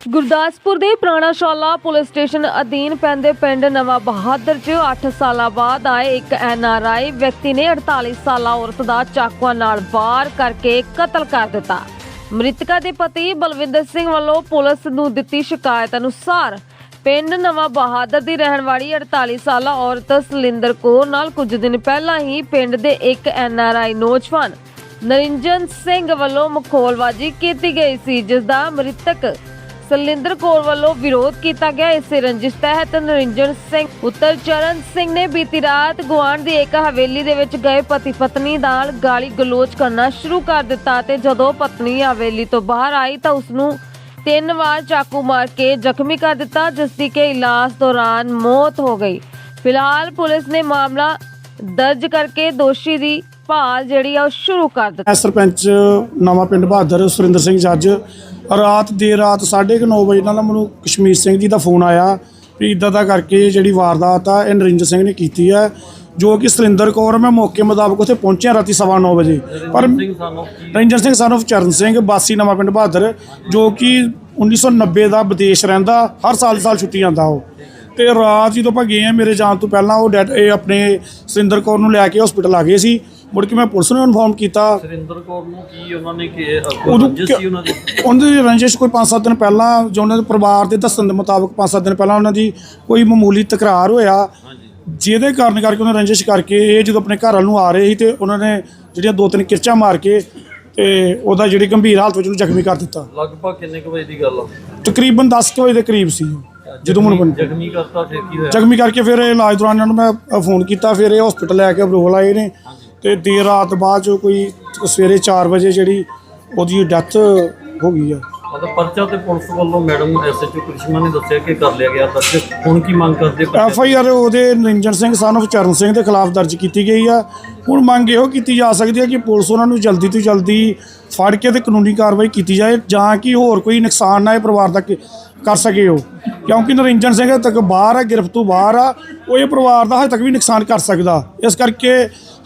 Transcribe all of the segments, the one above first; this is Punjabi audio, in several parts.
ਗੁਰਦਾਸਪੁਰ ਦੇ ਪ੍ਰਾਣਾਸ਼ਾਲਾ ਪੁਲਿਸ ਸਟੇਸ਼ਨ ਅਧੀਨ ਪੈਂਦੇ ਪਿੰਡ ਨਵਾਂ ਬਹਾਦਰ 'ਚ 8 ਸਾਲਾਂ ਬਾਅਦ ਆਏ ਇੱਕ ਐਨਆਰਆਈ ਵਿਅਕਤੀ ਨੇ 48 ਸਾਲਾ ਔਰਤ ਦਾ ਚਾਕੂਆਂ ਨਾਲ ਵਾਰ ਕਰਕੇ ਕਤਲ ਕਰ ਦਿੱਤਾ। ਮ੍ਰਿਤਕਾ ਦੇ ਪਤੀ ਬਲਵਿੰਦਰ ਸਿੰਘ ਵੱਲੋਂ ਪੁਲਿਸ ਨੂੰ ਦਿੱਤੀ ਸ਼ਿਕਾਇਤ ਅਨੁਸਾਰ ਪਿੰਡ ਨਵਾਂ ਬਹਾਦਰ ਦੀ ਰਹਿਣ ਵਾਲੀ 48 ਸਾਲਾ ਔਰਤ ਸਲਿੰਦਰ ਕੌਰ ਨਾਲ ਕੁਝ ਦਿਨ ਪਹਿਲਾਂ ਹੀ ਪਿੰਡ ਦੇ ਇੱਕ ਐਨਆਰਆਈ ਨੌਜਵਾਨ ਨਰਿੰਜਨ ਸਿੰਘ ਵੱਲੋਂ ਮਖੌਲਬਾਜ਼ੀ ਕੀਤੀ ਗਈ ਸੀ, ਜਿਸ ਦਾ ਮ੍ਰਿਤਕ ਸਲਿੰਦਰ ਕੌਰ ਵੱਲੋਂ ਵਿਰੋਧ ਕੀਤਾ ਗਿਆ। ਇਸੇ ਰੰਜਿਸ਼ ਤਹਿਤ ਨਰਿੰਜਨ ਸਿੰਘ ਪੁੱਤਰ ਚਰਨ ਸਿੰਘ ਨੇ ਬੀਤੀ ਰਾਤ ਗੁਆਂਢ ਦੀ ਇੱਕ ਹਵੇਲੀ ਦੇ ਵਿੱਚ ਗਏ ਪਤੀ ਪਤਨੀ ਨਾਲ ਗਾਲੀ ਗਲੋਚ ਕਰਨਾ ਸ਼ੁਰੂ ਕਰ ਦਿੱਤਾ ਤੇ ਜਦੋਂ ਪਤਨੀ ਹਵੇਲੀ ਤੋਂ ਬਾਹਰ ਆਈ ਤਾਂ ਉਸ ਨੂੰ ਤਿੰਨ ਵਾਰ ਚਾਕੂ ਮਾਰ ਕੇ ਜ਼ਖਮੀ ਕਰ ਦਿੱਤਾ, ਜਿਸ ਦੀ ਕਿ ਇਲਾਜ ਦੌਰਾਨ ਮੌਤ ਹੋ ਗਈ। ਫਿਲਹਾਲ ਪੁਲਿਸ ਨੇ ਮਾਮਲਾ ਦਰਜ ਕਰਕੇ ਦੋਸ਼ੀ ਦੀ ਭਾਲ ਜਿਹੜੀ ਆ ਉਹ ਸ਼ੁਰੂ ਕਰ ਦਿੱਤੀ। ਮੈਂ ਸਰਪੰਚ ਨਵਾਂ ਪਿੰਡ ਬਹਾਦਰ ਸੁਰਿੰਦਰ ਸਿੰਘ ਜੱਜ ਰਾਤ ਦੇਰ ਰਾਤ 9:30 ਵਜੇ ਨਾਲ ਮੈਨੂੰ ਕਸ਼ਮੀਰ ਸਿੰਘ ਜੀ ਦਾ ਫੋਨ ਆਇਆ ਵੀ ਇਦਾਂ ਦਾ ਕਰਕੇ ਜਿਹੜੀ ਵਾਰਦਾਤ ਆ ਇਹ ਨਰਿੰਦਰ ਸਿੰਘ ਨੇ ਕੀਤੀ ਹੈ ਜੋ ਕਿ ਸੁਰਿੰਦਰ ਕੌਰ ਮੈਂ ਮੌਕੇ ਮੁਤਾਬਕ ਉੱਥੇ ਪਹੁੰਚਿਆ ਰਾਤੀ 9:30 ਵਜੇ। ਪਰ ਰੰਜਨ ਸਿੰਘ of ਚਰਨ ਸਿੰਘ ਬਾਸੀ ਨਵਾਂ ਪਿੰਡ ਬਹਾਦਰ ਜੋ ਕਿ 1990 ਦਾ ਵਿਦੇਸ਼ ਰਹਿੰਦਾ ਹਰ ਸਾਲ ਸਾਲ ਛੁੱਟੀ ਆਉਂਦਾ ਉਹ। ਤੇ ਰਾਤ ਜਦੋਂ ਆਪਾਂ ਗਏ ਆ ਮੇਰੇ ਜਾਣ ਤੋਂ ਪਹਿਲਾਂ ਉਹ ਡੈਡ ਇਹ ਆਪਣੇ ਸੁਰਿੰਦਰ ਕੌਰ ਨੂੰ ਲੈ ਕੇ ਹਸਪੀਟਲ ਆ ਗਏ ਸੀ। ਮੁੜ ਕੇ ਮੈਂ ਪੁਲਿਸ ਨੂੰ ਇਨਫੋਰਮ ਕੀਤਾ। ਸੁਰਿੰਦਰ ਕੌਰ ਨੂੰ ਕੀ ਉਹਨਾਂ ਨੇ ਕਿ ਰੰਜਿਸ਼ ਸੀ ਉਹਨਾਂ ਦੀ? ਉਹਨਾਂ ਦੀ ਰੰਜਿਸ਼ ਕੋਈ 5-7 ਦਿਨ ਪਹਿਲਾਂ ਜੋ ਉਹਨਾਂ ਦੇ ਪਰਿਵਾਰ ਦੇ ਦੱਸਣ ਦੇ ਮੁਤਾਬਕ 5-7 ਦਿਨ ਪਹਿਲਾਂ ਉਹਨਾਂ ਦੀ ਕੋਈ ਮਾਮੂਲੀ ਤਕਰਾਰ ਹੋਇਆ। ਜਿਹਦੇ ਕਾਰਨ ਕਰਕੇ ਉਹਨਾਂ ਰੰਜਿਸ਼ ਕਰਕੇ ਇਹ ਜਦੋਂ ਆਪਣੇ ਘਰ ਵੱਲ ਨੂੰ ਆ ਰਹੇ ਸੀ ਤੇ ਉਹਨਾਂ ਨੇ ਜਿਹੜੀਆਂ ਦੋ ਤਿੰਨ ਕਿਰਚਾਂ ਮਾਰ ਕੇ ਤੇ ਉਹਦਾ ਜਿਹੜੀ ਗੰਭੀਰ ਹਾਲਤ ਵਿੱਚ ਉਹਨੂੰ ਜ਼ਖਮੀ ਕਰ ਦਿੱਤਾ। ਲਗਭਗ ਕਿੰਨੇ ਕੁ ਵਜੇ ਦੀ ਗੱਲ ਆ? ਤਕਰੀਬਨ 10 ਕੁ ਵਜੇ ਦੇ ਕਰੀਬ ਸੀ। ਜਦੋਂ ਮੈਨੂੰ ਬਣ- ਜ਼ਖਮੀ ਕਰਤਾ ਫਿਰ ਕੀ ਹੋਇਆ? ਜ਼ਖਮੀ ਕਰਕੇ ਫਿਰ ਇਹ ਇਲਾਜ ਦੌਰਾਨ ਇਹਨਾਂ ਨੂੰ ਮੈਂ ਫੋਨ ਕੀਤਾ ਫਿਰ ਇਹ ਹਸਪੀਟਲ ਲੈ ਕੇ ਅਬਰੋਲ ਆਏ ਨੇ। ਤੇ ਦੇਰ ਰਾਤ ਬਾਅਦ ਜੋ ਕੋਈ ਸਵੇਰੇ 4 ਵਜੇ ਜਿਹੜੀ ਉਹਦੀ ਡੈਥ ਹੋ ਗਈ ਆ। ਮਤਲਬ ਪਰਚਾ ਤੇ ਪੁਲਿਸ ਵੱਲੋਂ ਮੈਡਮ ਐਸਐਚਓ ਕ੍ਰਿਸ਼ਮਾ ਨੇ ਦੱਸਿਆ ਕਿ ਕਰ ਲਿਆ ਗਿਆ ਦਰਜ। ਹੁਣ ਕੀ ਮੰਗ ਕਰਦੇ ਐਫ ਆਈ ਆਰ ਉਹਦੇ ਨਿਰੰਜਨ ਸਿੰਘ, son of ਚਰਨ ਸਿੰਘ ਦੇ ਖਿਲਾਫ ਦਰਜ ਕੀਤੀ ਗਈ ਆ। ਹੁਣ ਮੰਗ ਇਹੋ ਕੀਤੀ ਜਾ ਸਕਦੀ ਹੈ ਕਿ ਪੁਲਿਸ ਉਹਨਾਂ ਨੂੰ ਜਲਦੀ ਤੋਂ ਜਲਦੀ ਫੜ ਕੇ ਤੇ ਕਾਨੂੰਨੀ ਕਾਰਵਾਈ ਕੀਤੀ ਜਾਏ, ਜਾਂ ਕਿ ਹੋਰ ਕੋਈ ਨੁਕਸਾਨ ਨਾ ਇਹ ਪਰਿਵਾਰ ਦਾ ਕਰ ਸਕੇ ਉਹ। ਕਿਉਂਕਿ ਨਰਿੰਜਨ ਸਿੰਘ ਹਜੇ ਤੱਕ ਬਾਹਰ ਆ ਗ੍ਰਿਫਤ ਤੋਂ ਬਾਹਰ ਆ, ਉਹ ਇਹ ਪਰਿਵਾਰ ਦਾ ਹਜੇ ਤੱਕ ਵੀ ਨੁਕਸਾਨ ਕਰ ਸਕਦਾ। ਇਸ ਕਰਕੇ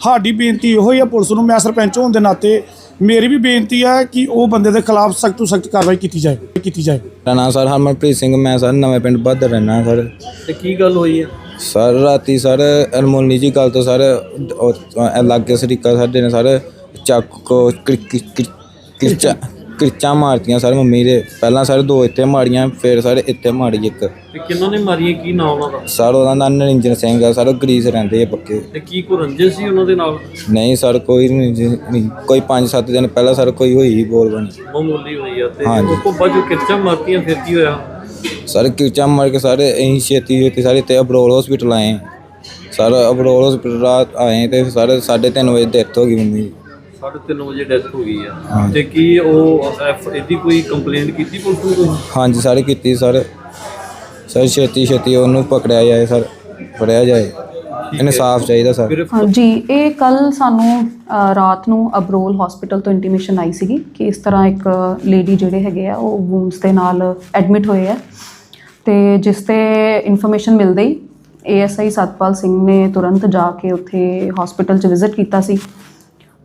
ਸਾਡੀ ਬੇਨਤੀ ਇਹੋ ਹੀ ਆ ਪੁਲਿਸ ਨੂੰ, ਮੈਂ ਸਰਪੰਚ ਹੋਣ ਦੇ ਨਾਤੇ ਮੇਰੀ ਵੀ ਬੇਨਤੀ ਹੈ ਕਿ ਉਹ ਬੰਦੇ ਦੇ ਖਿਲਾਫ ਸਖਤ ਤੋਂ ਸਖਤ ਕਾਰਵਾਈ ਕੀਤੀ ਜਾਏ ਕੀਤੀ ਜਾਏ ਮੇਰਾ ਨਾਮ ਸਰ ਹਰਮਨਪ੍ਰੀਤ ਸਿੰਘ ਮੈਂ ਸਰ ਨਵੇਂ ਪਿੰਡ ਬਹਾਦਰ ਰਹਿਣਾ ਸਰ। ਤੇ ਕੀ ਗੱਲ ਹੋਈ ਹੈ? ਸਰ ਰਾਤੀ ਸਰ ਅਨਮੋਲਨੀ ਜੀ ਗੱਲ ਤੋਂ ਸਰ ਲਾਗੇ ਸਰੀਕਾ ਸਾਡੇ ਨੇ ਸਰ ਚਾਕੂ ਕਿਰਚਾ ਕਿਰਚਾ ਮਾਰਤੀਆਂ ਸਰ ਮੰਮੀ ਦੇ। ਪਹਿਲਾਂ ਸਰ ਦੋ ਇੱਥੇ ਮਾਰੀਆਂ ਫਿਰ ਸਰ ਇੱਥੇ ਮਾਰੀ ਇੱਕ। ਤੇ ਕਿੰਨਾਂ ਨੇ ਮਾਰੀ ਹੈ? ਕੀ ਨਾਮ ਉਹਨਾਂ ਦਾ? ਸਰ ਉਹਦਾ ਨਾਮ ਨਰਿੰਜਨ ਸਿੰਘ ਆ। ਸਰ ਉਹ ਗਰੀਸ ਰਹਿੰਦੇ ਆ ਪੱਕੇ। ਤੇ ਕੀ ਕੋ ਰੰਜਿਸ਼ ਸੀ ਉਹਨਾਂ ਦੇ ਨਾਲ? ਨਹੀਂ ਸਰ ਕੋਈ ਨਹੀਂ ਜੀ, ਨਹੀਂ ਕੋਈ 5-7 ਦਿਨ ਪਹਿਲਾਂ ਸਰ ਕੋਈ ਹੋਈ ਬੋਲ ਬਣੀ। ਮਾਮੂਲੀ ਹੋਈ ਆ ਤੇ ਹਾਂਜੀ। ਉਸ ਤੋਂ ਬਾਅਦ ਜੋ ਕਿਰਚਾ ਮਾਰਤੀਆਂ ਫਿਰ ਕੀ ਹੋਇਆ? ਸਰ ਕਿਰਚਾ ਮਾਰ ਕੇ ਸਾਰੇ ਅਸੀਂ ਛੇਤੀ ਛੇਤੀ ਸਾਰੇ ਤੇ ਅਬਰੋਲ ਹਸਪੀਟਲ ਆਏ। ਸਰ ਅਬਰੋਲ ਹਸਪੀਟਲ ਰਾਤ ਆਏ ਤੇ ਸਾਰੇ 3:30 ਵਜੇ ਡੈਥ ਹੋ ਗਈ ਮੰਮੀ ਦੀ। 3:30 ਵਜੇ ਡੈਥ ਹੋ ਗਈ ਆ। ਹਾਂਜੀ। ਤੇ ਕੀ ਉਹ ਐਫ ਇਹਦੀ ਕੋਈ ਕੰਪਲੇਂਟ ਕੀਤੀ ਪੁਲਿਸ ਨੂੰ ਕੋਈ? ਹਾਂਜੀ ਸਾਰੇ ਕੀਤੀ ਸਰ। ਸਰ ਛੇਤੀ ਛੇਤੀ ਉਹਨੂੰ ਪਕੜਿਆ ਜਾਏ ਸਰ ਫੜਿਆ ਜਾਏ। ਇਨਸਾਫ ਚਾਹੀਦਾ ਸਰ। ਜੀ ਇਹ ਕੱਲ ਸਾਨੂੰ ਅ, ਰਾਤ ਨੂੰ ਅਬਰੋਲ ਹਸਪੀਟਲ ਤੋਂ ਇੰਟੀਮੇਸ਼ਨ ਆਈ ਸੀਗੀ ਕਿ ਇਸ ਤਰ੍ਹਾਂ ਇੱਕ ਲੇਡੀ ਜਿਹੜੇ ਹੈਗੇ ਆ ਉਹ ਵੂਨਸ ਦੇ ਨਾਲ ਐਡਮਿਟ ਹੋਏ ਆ। ਤੇ ਜਿਸ ਤੇ ਇਨਫੋਰਮੇਸ਼ਨ ਮਿਲਦੇ ਹੀ ਏਐਸਆਈ ਸਤਪਾਲ ਸਿੰਘ ਨੇ ਤੁਰੰਤ ਜਾ ਕੇ ਉੱਥੇ ਹਸਪੀਟਲ 'ਚ ਵਿਜ਼ਿਟ ਕੀਤਾ ਸੀ।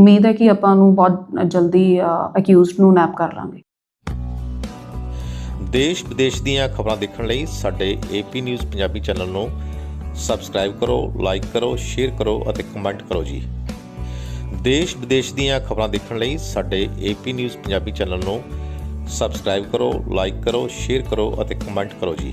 ਉਮੀਦ ਹੈ ਕਿ ਆਪਾਂ ਨੂੰ ਬਹੁਤ ਜਲਦੀ ਅਕਿਊਜ਼ਡ ਨੂੰ ਨੈਪ ਕਰ ਲਾਂਗੇ। ਦੇਸ਼ ਵਿਦੇਸ਼ ਦੀਆਂ ਖਬਰਾਂ ਦੇਖਣ ਲਈ ਸਾਡੇ ਏਪੀ ਨਿਊਜ਼ ਪੰਜਾਬੀ ਚੈਨਲ ਨੂੰ ਸਬਸਕ੍ਰਾਈਬ ਕਰੋ ਲਾਈਕ ਕਰੋ ਸ਼ੇਅਰ ਕਰੋ ਅਤੇ ਕਮੈਂਟ ਕਰੋ ਜੀ। ਦੇਸ਼ ਵਿਦੇਸ਼ ਦੀਆਂ ਖਬਰਾਂ ਦੇਖਣ ਲਈ ਸਾਡੇ ਏਪੀ ਨਿਊਜ਼ ਪੰਜਾਬੀ ਚੈਨਲ ਨੂੰ ਸਬਸਕ੍ਰਾਈਬ ਕਰੋ ਲਾਈਕ ਕਰੋ ਸ਼ੇਅਰ ਕਰੋ ਅਤੇ ਕਮੈਂਟ ਕਰੋ ਜੀ।